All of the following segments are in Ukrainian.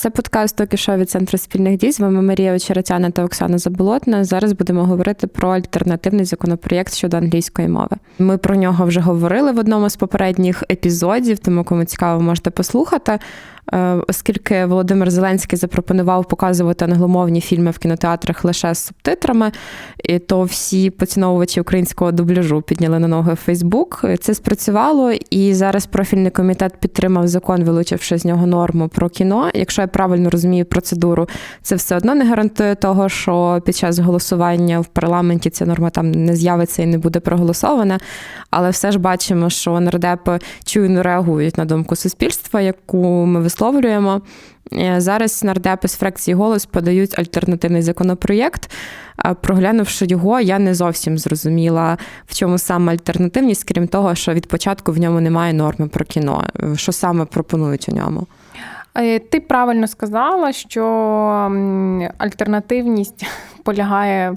Це подкаст «Токи шоу» від центру спільних дій. З вами Марія Очеретяна та Оксана Заболотна. Зараз будемо говорити про альтернативний законопроєкт щодо англійської мови. Ми про нього вже говорили в одному з попередніх епізодів, тому кому цікаво, можете послухати. Е, оскільки Володимир Зеленський запропонував показувати англомовні фільми в кінотеатрах лише з субтитрами, то всі поціновувачі українського дубляжу підняли на ноги Фейсбук. Це спрацювало, і зараз профільний комітет підтримав закон, вилучивши з нього норму про кіно. Якщо я правильно розумію процедуру, це все одно не гарантує того, що під час голосування в парламенті ця норма там не з'явиться і не буде проголосована. Але все ж бачимо, що нардепи чуйно реагують на думку суспільства, яку ми висловлюємо. Е, зараз нардепи з фракції голос подають альтернативний законопроєкт. Проглянувши його, я не зовсім зрозуміла, в чому саме альтернативність, крім того, що від початку в ньому немає норми про кіно. Що саме пропонують у ньому? Е, ти правильно сказала, що альтернативність полягає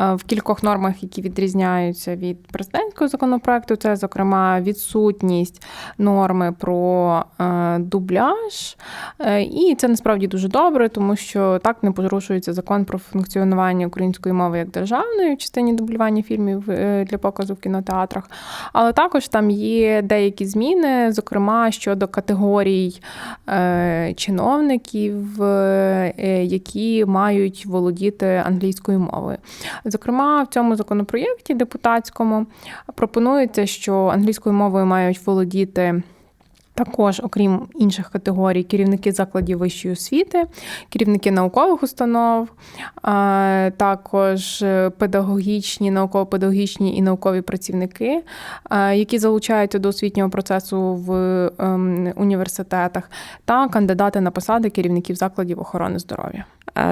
Е, в кількох нормах, які відрізняються від президентського законопроекту, це, зокрема, відсутність норми про е, дубляж. Е, і це насправді дуже добре, тому що так не порушується закон про функціонування української мови як державної в частині дублювання фільмів для показу в кінотеатрах. Але також там є деякі зміни, зокрема щодо категорій чиновників, які мають володіти мовою. Зокрема, в цьому законопроєкті депутатському пропонується, що англійською мовою мають володіти. Також, окрім інших категорій, керівники закладів вищої освіти, керівники наукових установ, також педагогічні, науково-педагогічні і наукові працівники, які залучаються до освітнього процесу в ем, університетах, та кандидати на посади керівників закладів охорони здоров'я.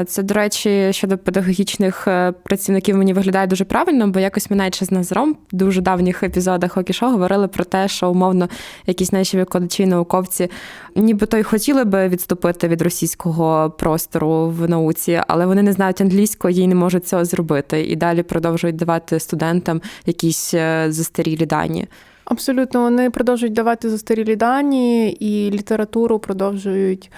Це, до речі, щодо педагогічних е, працівників мені виглядає дуже правильно, бо якось ми навіть з Назаром в дуже давніх епізодах Окішо говорили про те, що умовно якісь наші викладачі, науковці, нібито й хотіли би відступити від російського простору в науці, але вони не знають англійської і не можуть цього зробити. І далі продовжують давати студентам якісь е, застарілі дані. Абсолютно, вони продовжують давати застарілі дані, і літературу продовжують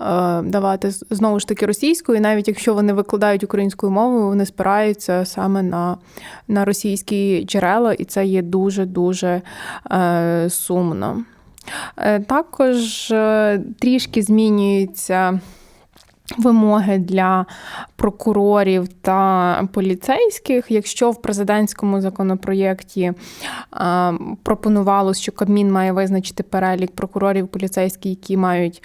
е, давати знову ж таки російською. І навіть якщо вони викладають українською мовою, вони спираються саме на на російські джерела, і це є дуже дуже е, сумно. Е, також е, трішки змінюється. Вимоги для прокурорів та поліцейських, якщо в президентському законопроєкті пропонувалось, що Кабмін має визначити перелік прокурорів поліцейських, які мають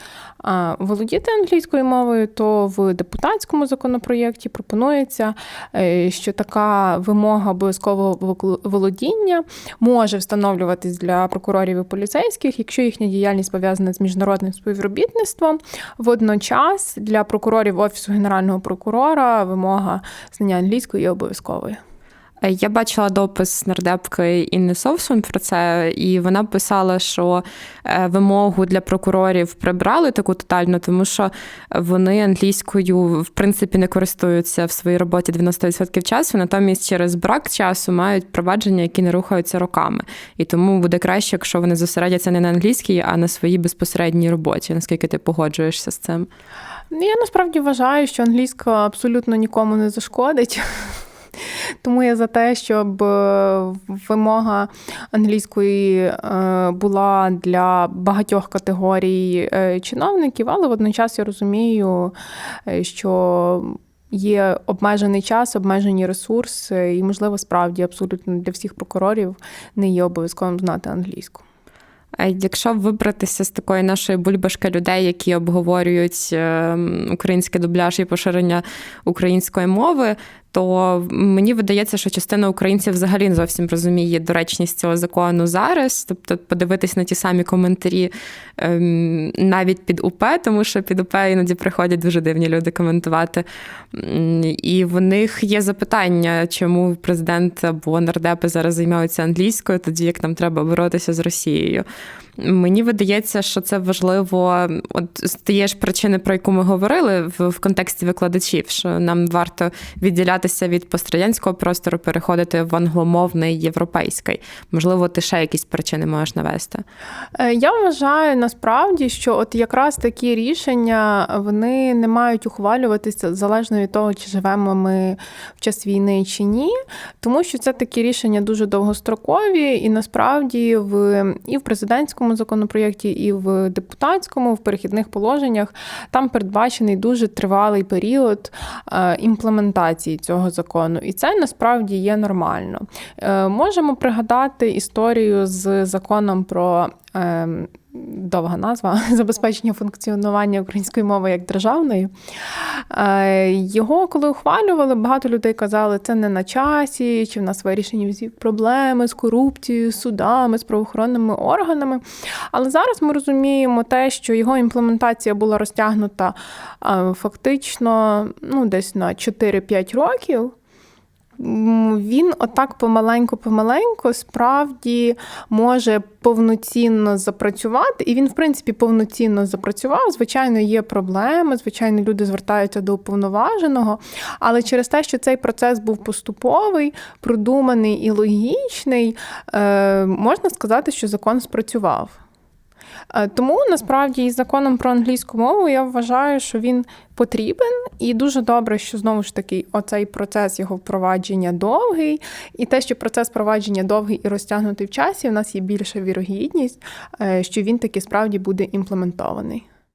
володіти англійською мовою, то в депутатському законопроєкті пропонується, е, що така вимога обов'язкового володіння може встановлюватись для прокурорів і поліцейських, якщо їхня діяльність пов'язана з міжнародним співробітництвом, водночас для прокурорів Офісу Генерального прокурора вимога знання англійської є обов'язковою. Е, я бачила допис нардепки Інни Совсун про це, і вона писала, що е, вимогу для прокурорів прибрали таку тотально, тому що вони англійською в принципі не користуються в своїй роботі 90% часу, натомість через брак часу мають провадження, які не рухаються роками. І тому буде краще, якщо вони зосередяться не на англійській, а на своїй безпосередній роботі. Наскільки ти погоджуєшся з цим? Я насправді вважаю, що англійська абсолютно нікому не зашкодить. Тому я за те, щоб е, вимога англійської е, була для багатьох категорій е, чиновників, але водночас я розумію, що є обмежений час, обмежені ресурси, і, можливо, справді абсолютно для всіх прокурорів не є обов'язковим знати англійську. Якщо вибратися з такої нашої бульбашки людей, які обговорюють ем, український дубляж і поширення української мови, то мені видається, що частина українців взагалі не зовсім розуміє доречність цього закону зараз. Тобто, подивитись на ті самі коментарі ем, навіть під УП, тому що під УП іноді приходять дуже дивні люди коментувати. І в них є запитання, чому президент або нардепи зараз займаються англійською, тоді як нам треба боротися з Росією. Мені видається, що це важливо. От з тієї причини, про яку ми говорили в контексті викладачів, що нам варто відділяти відмовлятися від пострадянського простору, переходити в англомовний європейський? Можливо, ти ще якісь причини можеш навести? Е, Я вважаю насправді, що от якраз такі рішення вони не мають ухвалюватися залежно від того, чи живемо ми в час війни чи ні, тому що це такі рішення дуже довгострокові, і насправді в і в президентському законопроєкті, і в депутатському, в перехідних положеннях там передбачений дуже тривалий період е, імплементації цього закону, і це насправді є нормально. Е, Можемо пригадати історію з законом про. Ем, Довга назва забезпечення функціонування української мови як державної. Е, Його, коли ухвалювали, багато людей казали, це не на часі, чи в нас вирішені всі проблеми з корупцією, з судами, з правоохоронними органами. Але зараз ми розуміємо те, що його імплементація була розтягнута е, фактично ну, десь на 4-5 років. Він отак помаленьку-помаленьку справді може повноцінно запрацювати, і він, в принципі, повноцінно запрацював. Звичайно, є проблеми, звичайно, люди звертаються до уповноваженого, але через те, що цей процес був поступовий, продуманий і логічний, е, можна сказати, що закон спрацював. Е, Тому насправді із законом про англійську мову я вважаю, що він потрібен, і дуже добре, що знову ж таки оцей процес його впровадження довгий, і те, що процес впровадження довгий і розтягнутий в часі, в нас є більша вірогідність, е, що він таки справді буде імплементований.